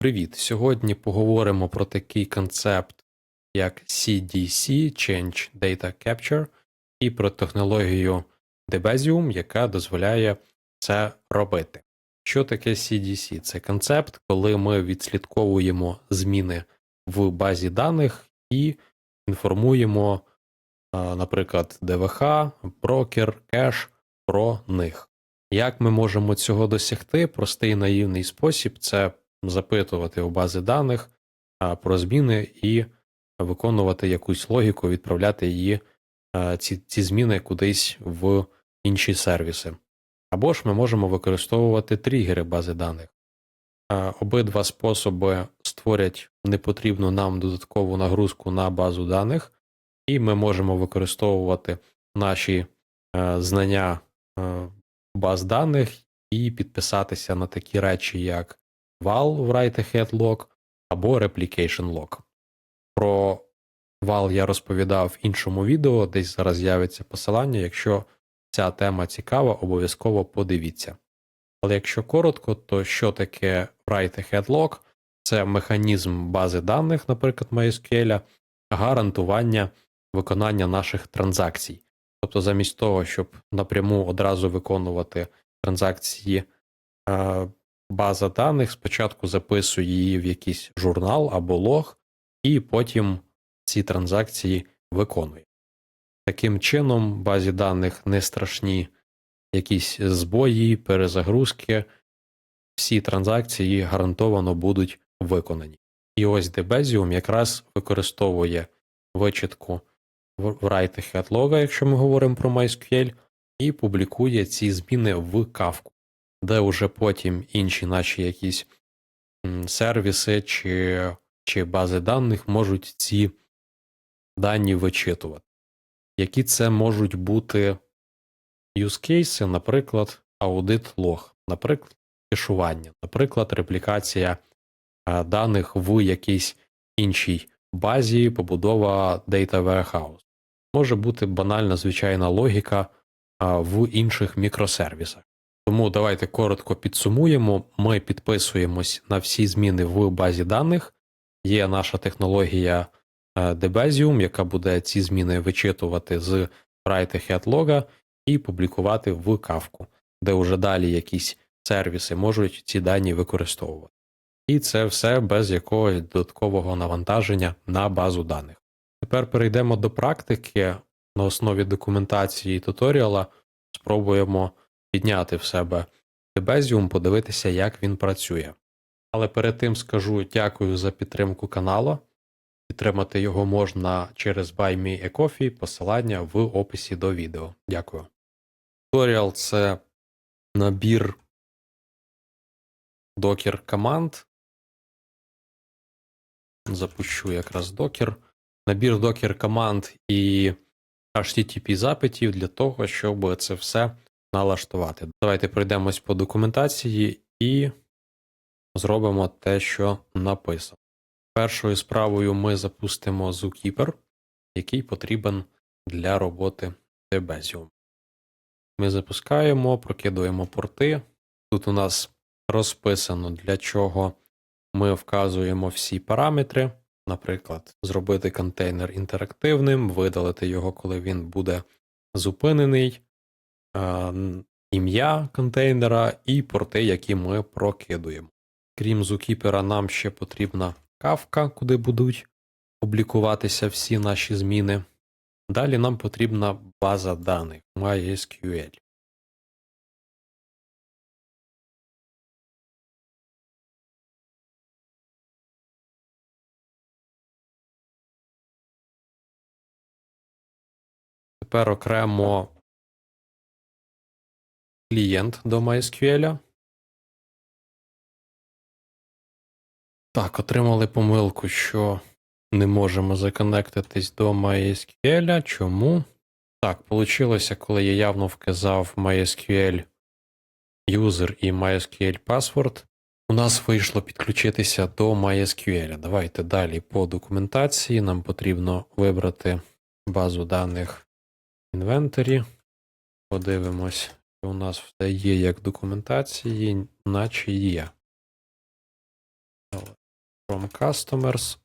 Привіт! Сьогодні поговоримо про такий концепт, як CDC Change Data Capture, і про технологію Debezium, яка дозволяє це робити. Що таке CDC? Це концепт, коли ми відслідковуємо зміни в базі даних і інформуємо, наприклад, ДВХ, брокер, кеш про них. Як ми можемо цього досягти? Простий наївний спосіб це запитувати у бази даних про зміни і виконувати якусь логіку, відправляти її ці, ці зміни кудись в інші сервіси. Або ж ми можемо використовувати тригери бази даних. Обидва способи створять непотрібну нам додаткову нагрузку на базу даних, і ми можемо використовувати наші знання баз даних і підписатися на такі речі, як val в write-ahead log або replication log. Про val я розповідав в іншому відео, десь зараз з'явиться посилання. Якщо ця тема цікава, обов'язково подивіться. Але якщо коротко, то що таке write-ahead log? Це механізм бази даних, наприклад, MySQL, гарантування виконання наших транзакцій. Тобто, замість того, щоб напряму одразу виконувати транзакції, е, база даних спочатку записує її в якийсь журнал або лог, і потім ці транзакції виконує. Таким чином, базі даних не страшні якісь збої, перезагрузки, всі транзакції гарантовано будуть виконані. І ось Debezium якраз використовує вичітку в write-ahead якщо ми говоримо про MySQL, і публікує ці зміни в кавку, де вже потім інші наші якісь сервіси чи, чи бази даних можуть ці дані вичитувати. Які це можуть бути cases, наприклад, аудит лог, наприклад, кешування, наприклад, реплікація даних в якійсь іншій базі, побудова Data Warehouse. Може бути банальна звичайна логіка в інших мікросервісах. Тому давайте коротко підсумуємо. Ми підписуємось на всі зміни в базі даних. Є наша технологія е, Debezium, яка буде ці зміни вичитувати з write-ahead і публікувати в кавку, де вже далі якісь сервіси можуть ці дані використовувати. І це все без якогось додаткового навантаження на базу даних. Тепер перейдемо до практики. На основі документації і туторіала спробуємо підняти в себе Debezium, подивитися, як він працює. Але перед тим скажу дякую за підтримку каналу. Підтримати його можна через Buy Me a Coffee, посилання в описі до відео. Дякую. Туторіал це набір докер команд. Запущу якраз докер. Набір докер команд і HTTP запитів для того, щоб це все налаштувати. Давайте пройдемось по документації і зробимо те, що написано. Першою справою ми запустимо Zookeeper, який потрібен для роботи Debezium. Ми запускаємо, прокидуємо порти. Тут у нас розписано, для чого ми вказуємо всі параметри. Наприклад, зробити контейнер інтерактивним, видалити його, коли він буде зупинений, ім'я контейнера і порти, які ми прокидуємо. Крім Zookeeper, нам ще потрібна кавка, куди будуть публікуватися всі наші зміни. Далі нам потрібна база даних MySQL. Тепер окремо клієнт до MySQL. Так, отримали помилку, що не можемо законектитись до MySQL. Чому? Так, вийшло, коли я явно вказав MySQL user і MySQL password. У нас вийшло підключитися до MySQL. Давайте далі по документації. Нам потрібно вибрати базу даних інвентарі. Подивимось, у нас все є як документації, наче є. From customers.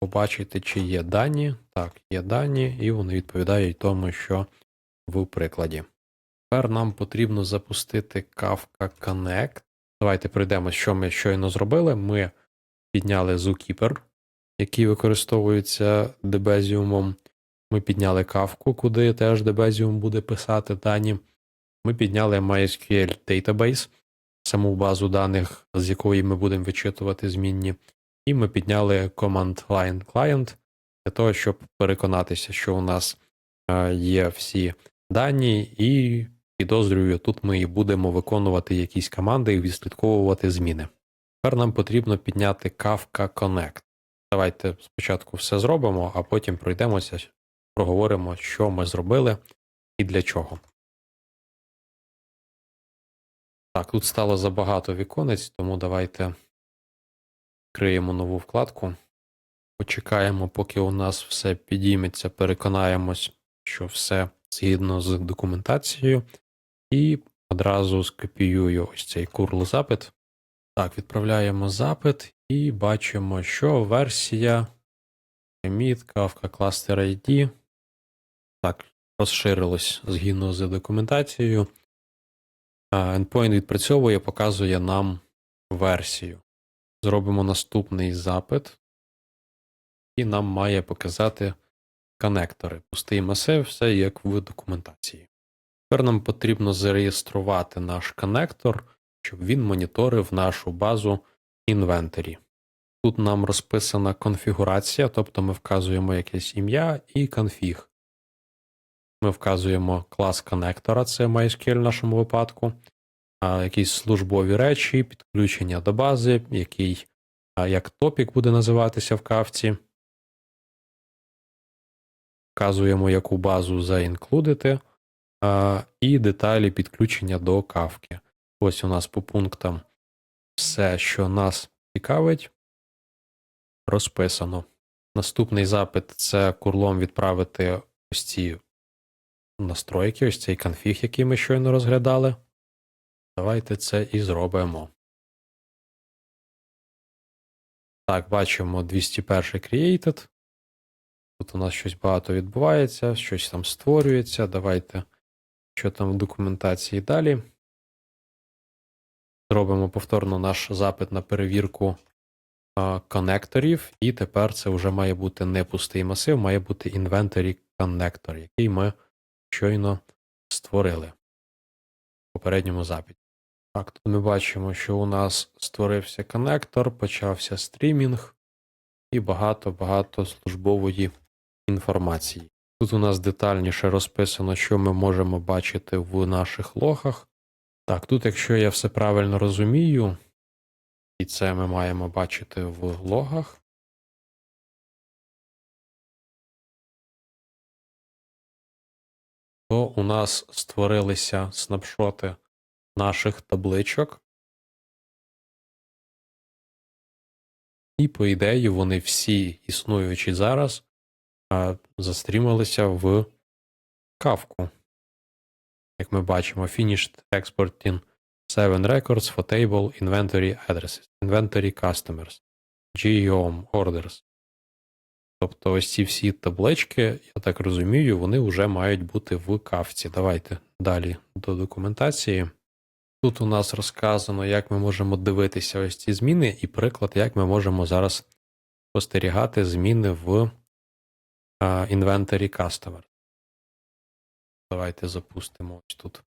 Побачити, чи є дані. Так, є дані, і вони відповідають тому, що в прикладі. Тепер нам потрібно запустити Kafka Connect. Давайте пройдемо, що ми щойно зробили. Ми підняли Zookeeper, який використовується Debezium. Ми підняли Kafka, куди теж Debezium буде писати дані. Ми підняли MySQL Database, саму базу даних, з якої ми будемо вичитувати змінні. І ми підняли Command Line Client для того, щоб переконатися, що у нас е, є всі дані, і підозрюю, тут ми і будемо виконувати якісь команди і відслідковувати зміни. Тепер нам потрібно підняти Kafka Connect. Давайте спочатку все зробимо, а потім пройдемося, проговоримо, що ми зробили і для чого. Так, тут стало забагато віконець, тому давайте відкриємо нову вкладку. Почекаємо, поки у нас все підійметься, переконаємось, що все згідно з документацією. І одразу скопіюю ось цей curl запит. Так, відправляємо запит і бачимо, що версія emit Kafka Cluster ID. Так, розширилось згідно з документацією. Endpoint відпрацьовує, показує нам версію. Зробимо наступний запит, і нам має показати конектори. Пустий масив, все як в документації. Тепер нам потрібно зареєструвати наш конектор, щоб він моніторив нашу базу інвентарі. Тут нам розписана конфігурація, тобто ми вказуємо якесь ім'я і конфіг. Ми вказуємо клас конектора, це MySQL в нашому випадку, якісь службові речі, підключення до бази, який як топік буде називатися в кавці. Вказуємо, яку базу заінклюдити, і деталі підключення до кавки. Ось у нас по пунктам все, що нас цікавить, розписано. Наступний запит це курлом відправити ось ці настройки, ось цей конфіг, який ми щойно розглядали. Давайте це і зробимо. Так, бачимо 201 created. Тут у нас щось багато відбувається, щось там створюється. Давайте, що там в документації далі. Зробимо повторно наш запит на перевірку а, конекторів, і тепер це вже має бути не пустий масив, має бути inventory коннектор, який ми щойно створили в попередньому запиті. Так, тут ми бачимо, що у нас створився коннектор, почався стрімінг і багато-багато службової інформації. Тут у нас детальніше розписано, що ми можемо бачити в наших логах. Так, тут, якщо я все правильно розумію, і це ми маємо бачити в логах. То у нас створилися снапшоти наших табличок. І, по ідеї, вони всі існуючі зараз застрімилися в кавку. Як ми бачимо, Finished Exporting 7 Records for Table Inventory Addresses, Inventory Customers, GEOM Orders. Тобто ось ці всі таблички, я так розумію, вони вже мають бути в кавці. Давайте далі до документації. Тут у нас розказано, як ми можемо дивитися ось ці зміни, і приклад, як ми можемо зараз спостерігати зміни в інвентарі Customer. Давайте запустимо ось тут.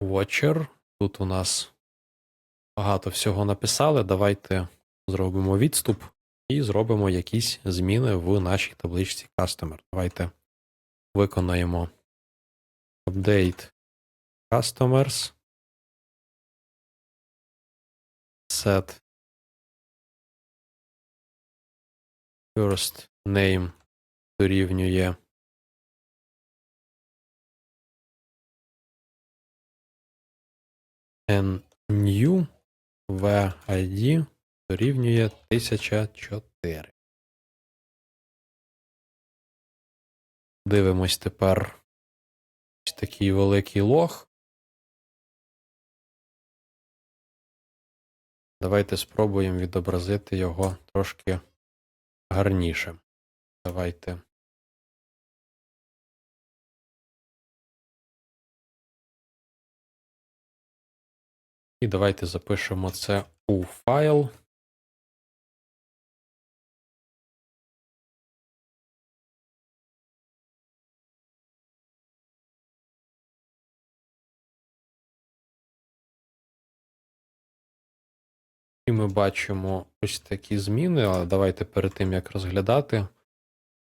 Watcher. Тут у нас багато всього написали. Давайте зробимо відступ і зробимо якісь зміни в нашій табличці Customer. Давайте виконаємо update customers. Set first name дорівнює n v ID дорівнює 1004. Дивимось тепер ось такий великий лог. Давайте спробуємо відобразити його трошки гарніше. Давайте І давайте запишемо це у файл. І ми бачимо ось такі зміни, але давайте перед тим, як розглядати,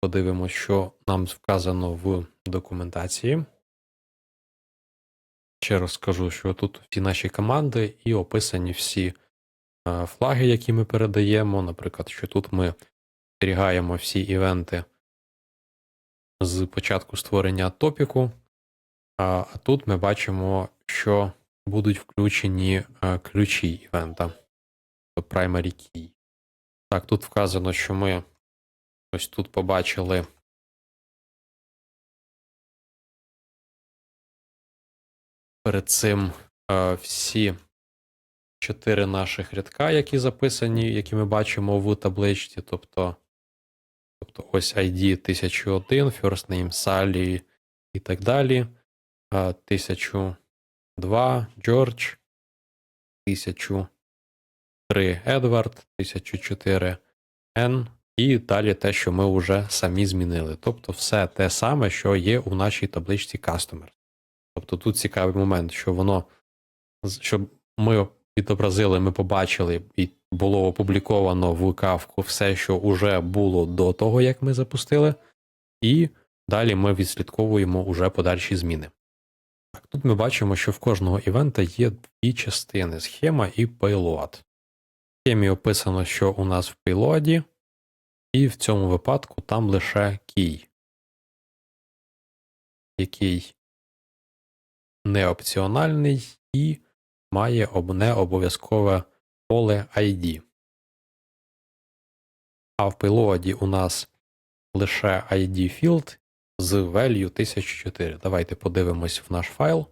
подивимося, що нам вказано в документації. Ще раз скажу, що тут всі наші команди і описані всі е, флаги, які ми передаємо. Наприклад, що тут ми зберігаємо всі івенти з початку створення топіку, а тут ми бачимо, що будуть включені е, ключі івента, тобто primary key. Так, тут вказано, що ми ось тут побачили. Перед цим е, всі чотири наших рядка, які записані, які ми бачимо в табличці. Тобто, тобто ось ID 1001, First Name Sally і так далі. Е, 1002 George, 1003 Едвард, 1004 N. І далі те, що ми вже самі змінили. Тобто все те саме, що є у нашій табличці Customer. Тобто тут цікавий момент, що воно, щоб ми відобразили, ми побачили, і було опубліковано в кавку все, що вже було до того, як ми запустили, і далі ми відслідковуємо уже подальші зміни. Так, Тут ми бачимо, що в кожного івента є дві частини схема і payload. В схемі описано, що у нас в payload, і в цьому випадку там лише key, який не опціональний і має не обов'язкове поле ID. А в пилоаді у нас лише ID field з value 1004. Давайте подивимось в наш файл.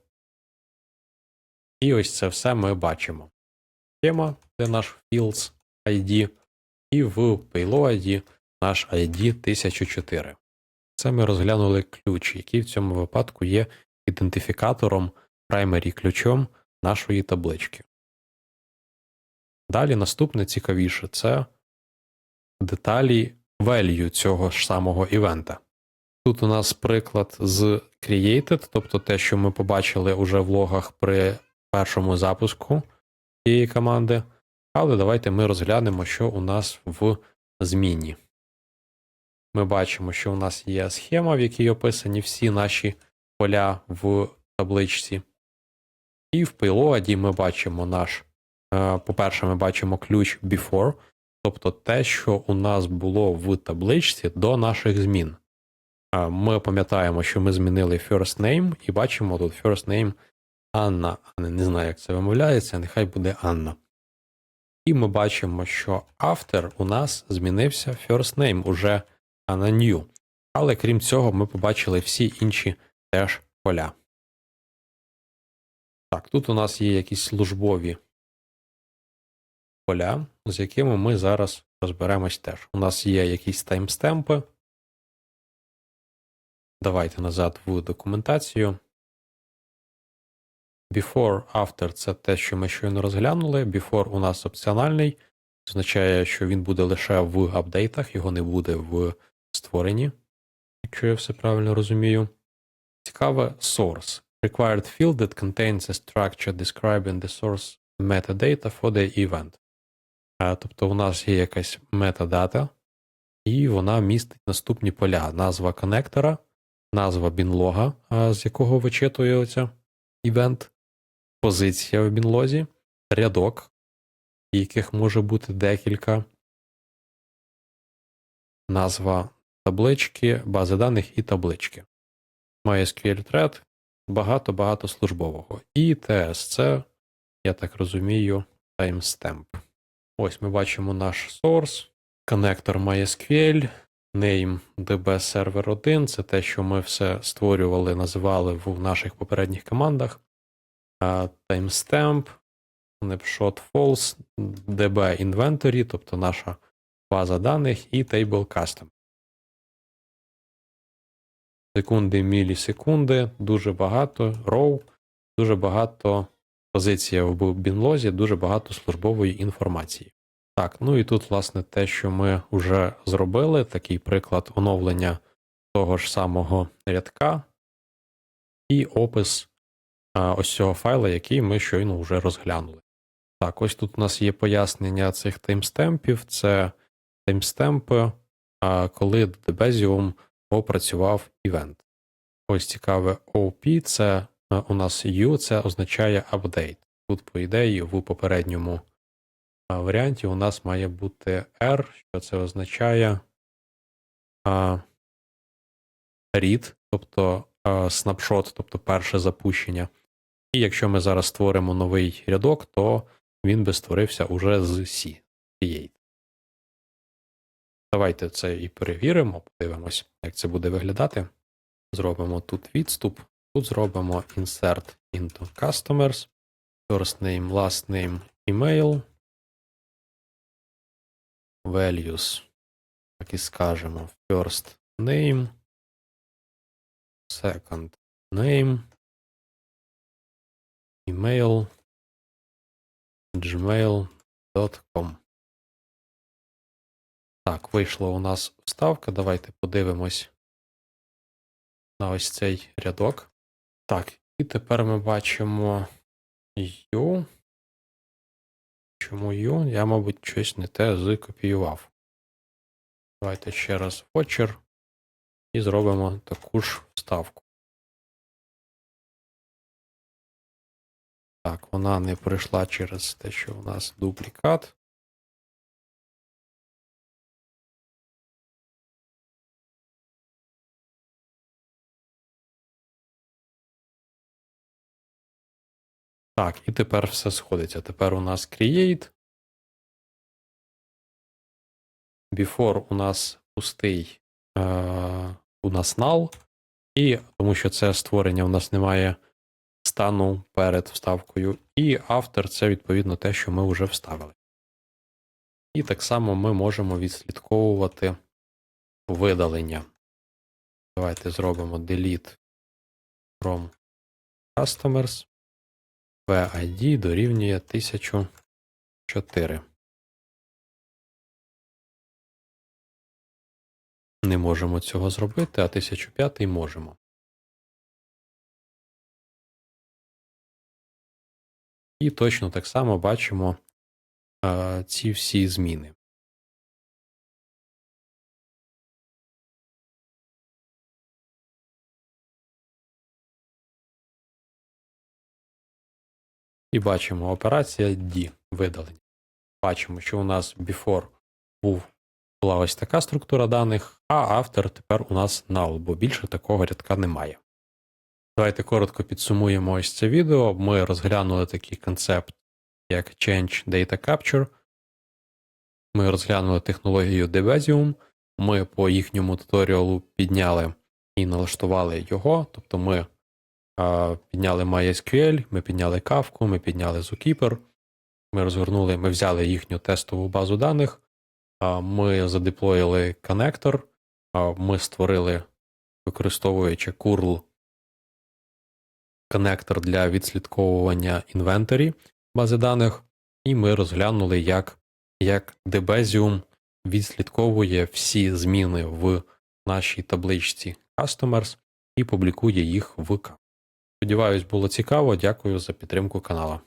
І ось це все ми бачимо. Схема, це наш fields ID, і в payload наш ID 1004. Це ми розглянули ключ, який в цьому випадку є ідентифікатором primary ключом нашої таблички. Далі наступне цікавіше це деталі value цього ж самого івента. Тут у нас приклад з created, тобто те, що ми побачили уже в логах при першому запуску цієї команди. Але давайте ми розглянемо, що у нас в зміні. Ми бачимо, що у нас є схема, в якій описані всі наші поля в табличці. І в payload ми бачимо наш, е, по-перше, ми бачимо ключ before, тобто те, що у нас було в табличці до наших змін. Ми пам'ятаємо, що ми змінили first name, і бачимо тут first name Анна. Не знаю, як це вимовляється, нехай буде Анна. І ми бачимо, що автор у нас змінився first name уже на new. Але крім цього, ми побачили всі інші теж поля. Так, тут у нас є якісь службові поля, з якими ми зараз розберемось теж. У нас є якісь таймстемпи. Давайте назад в документацію. Before, after це те, що ми щойно розглянули. Before у нас опціональний, означає, що він буде лише в апдейтах, його не буде в створенні, якщо я все правильно розумію. Цікаве source. Required field that contains a structure describing the source metadata for the event. Тобто у нас є якась метадата, і вона містить наступні поля: назва коннектора, назва бінлога, з якого вичитується івент, позиція в бінлозі, рядок, яких може бути декілька, назва таблички, бази даних і таблички. MySQL Thread, багато-багато службового. І TS це, я так розумію, timestamp. Ось ми бачимо наш source, коннектор MySQL, name DB Server 1 це те, що ми все створювали, називали в наших попередніх командах. Timestamp, snapshot false, db inventory, тобто наша база даних, і table custom. Секунди, мілісекунди, дуже багато row, дуже багато позиція в бінлозі, дуже багато службової інформації. Так, ну і тут, власне, те, що ми вже зробили, такий приклад оновлення того ж самого рядка, і опис а, ось цього файла, який ми щойно вже розглянули. Так, ось тут у нас є пояснення цих таймстемпів. Це таймстемпи, а, коли Debezium опрацював івент. Ось цікаве OP, це у нас U, це означає update. Тут, по ідеї, в попередньому варіанті у нас має бути R, що це означає а, read, тобто а, снапшот, тобто перше запущення. І якщо ми зараз створимо новий рядок, то він би створився уже з C. Create. Давайте це і перевіримо, подивимось, як це буде виглядати. Зробимо тут відступ, тут зробимо insert into customers, first name, last name, email, values, так і скажемо, first name, second name, email, gmail.com. Так, вийшла у нас вставка. Давайте подивимось на ось цей рядок. Так, і тепер ми бачимо U. Чому U? Я, мабуть, щось не те закопіював. Давайте ще раз Watcher і зробимо таку ж вставку. Так, вона не пройшла через те, що у нас дублікат. Так, і тепер все сходиться. Тепер у нас create. Before у нас пустий, е, у нас null. І тому що це створення у нас немає стану перед вставкою. І автор це відповідно те, що ми вже вставили. І так само ми можемо відслідковувати видалення. Давайте зробимо delete from customers. VID дорівнює 1004. Не можемо цього зробити, а 1005 можемо. І точно так само бачимо е, ці всі зміни. І бачимо операція D видалення. Бачимо, що у нас before був, була ось така структура даних, а автор тепер у нас null, бо більше такого рядка немає. Давайте коротко підсумуємо ось це відео. Ми розглянули такий концепт, як Change Data Capture. Ми розглянули технологію Debezium. Ми по їхньому туторіалу підняли і налаштували його. Тобто ми підняли MySQL, ми підняли Kafka, ми підняли Zookeeper. Ми розгорнули, ми взяли їхню тестову базу даних. Ми задеплоїли коннектор. Ми створили, використовуючи curl коннектор для відслідковування інвентарі бази даних, і ми розглянули, як як Debezium відслідковує всі зміни в нашій табличці Customers і публікує їх в K. Сподіваюсь, було цікаво. Дякую за підтримку канала.